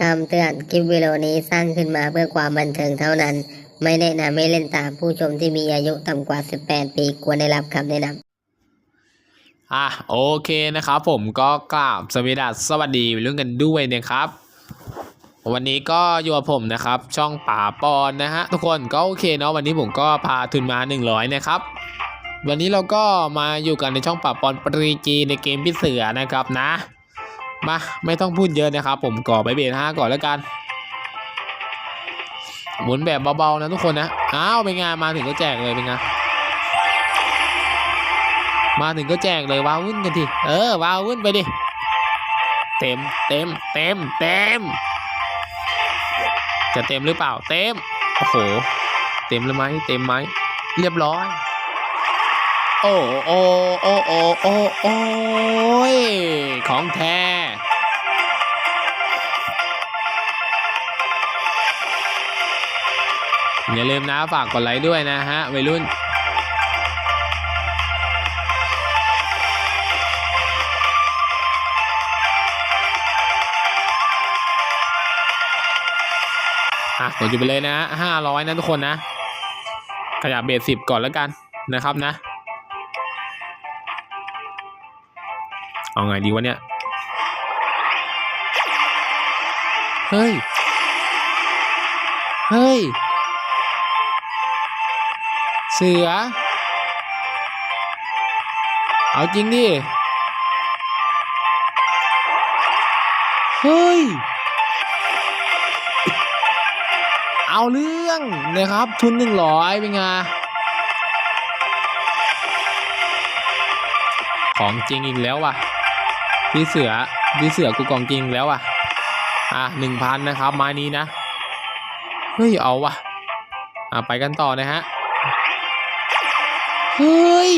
คำเตือนคลิปวิดีโอนี้สร้างขึ้นมาเพื่อความบันเทิงเท่านั้น ไม่แนะนำให้เล่นตามผู้ชมที่มีอายุต่ำกว่า 18 ปีควรได้รับคำแนะนำอะโอเคนะครับผมก็กราบสวีดัสสวัสดีเรื่องกันด้วยนะครับ วันนี้ก็อยู่กับผมนะครับ ช่องป่าปอนนะฮะทุกคนก็โอเคเนาะวันนี้ผมก็พาทุนมา 100 นะครับ วันนี้เราก็มาอยู่กันในช่องป่าปอนปรีจีในเกมพี่เสือนะครับนะ มาไม่ต้องพูดเยอะนะครับ ผมก่อไปเบรห้าก่อนแล้วกัน หมุนแบบเบาๆนะทุกคนนะอ้าวเป็นไงมาถึงก็แจกเลยเป็นไงมาถึงก็แจกเลยว้าวุ่นกันทีเออว้าวุ่นไปดิเต็มเต็มเต็มเต็มจะเต็มหรือเปล่าเต็มโอ้โหเต็มเลยไหมเต็มไหมเรียบร้อย โอ้โอ้โอ้โอ้โอ้โอ้ยของแท้อย่าลืมนะฝากกดไลค์ด้วยนะฮะวัยรุ่นอะกดอยู่ไปเลยนะห้าร้อยนะทุกคนนะ ขยับเบสสิบก่อนแล้วกันนะครับนะ เอาไงดีวะเนี่ย เฮ้ย เฮ้ย เสือ เอาจริงดิ เฮ้ย เอาเรื่องนะครับทุนหนึ่งร้อยเป็นไงของจริงอีกแล้วว่ะ พี่เสือพี่เสือกูกองจริงแล้วอะ อะหนึ่งพันนะครับไม้นี้นะ เฮ้ยเอาว่ะอะไปกันต่อนะฮะ เฮ้ย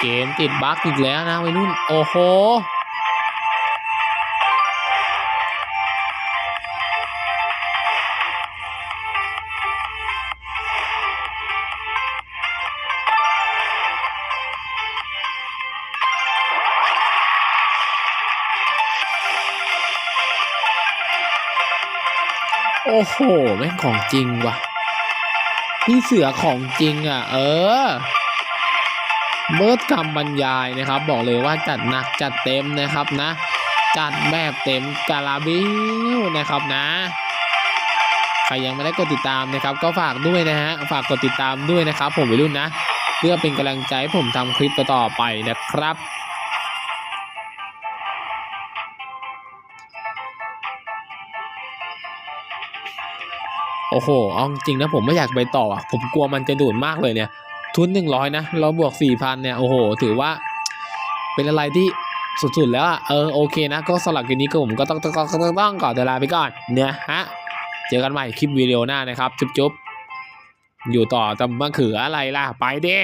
เกมติดบั๊กอีกแล้วนะวัยรุ่น โอ้โห โอ้โหแม่งของจริงวะพี่เสือของจริงอะ เออเบิร์ดคำบรรยายนะครับ บอกเลยว่าจัดหนักจัดเต็มนะครับนะ จัดแบบเต็มกาลาบิวนะครับนะใครยังไม่ได้กดติดตามนะครับ ก็ฝากด้วยนะฮะฝากกดติดตามด้วยนะครับ ผมวัยรุ่นนะ เพื่อเป็นกำลังใจผมทำคลิปต่อๆไปนะครับ อ้โห เอาจริงนะผมไม่อยากไปต่ออะ ผมกลัวมันจะดูดมากเลยเนี่ย ทุนหนึ่งร้อยนะ เราบวกสี่พันเนี่ย โอ้โห ถือว่า เป็นอะไรที่สุดๆแล้วอะ เออ โอเคนะ ก็สำหรับคลิปนี้ก็ผมก็ต้องต้องต้องต้องก่อนเวลาไปก่อน เนี่ยฮะ เจอกันใหม่คลิปวิดีโอหน้านะครับ จุ๊บๆ อยู่ต่อจำมะเขืออะไรล่ะ ไปเด้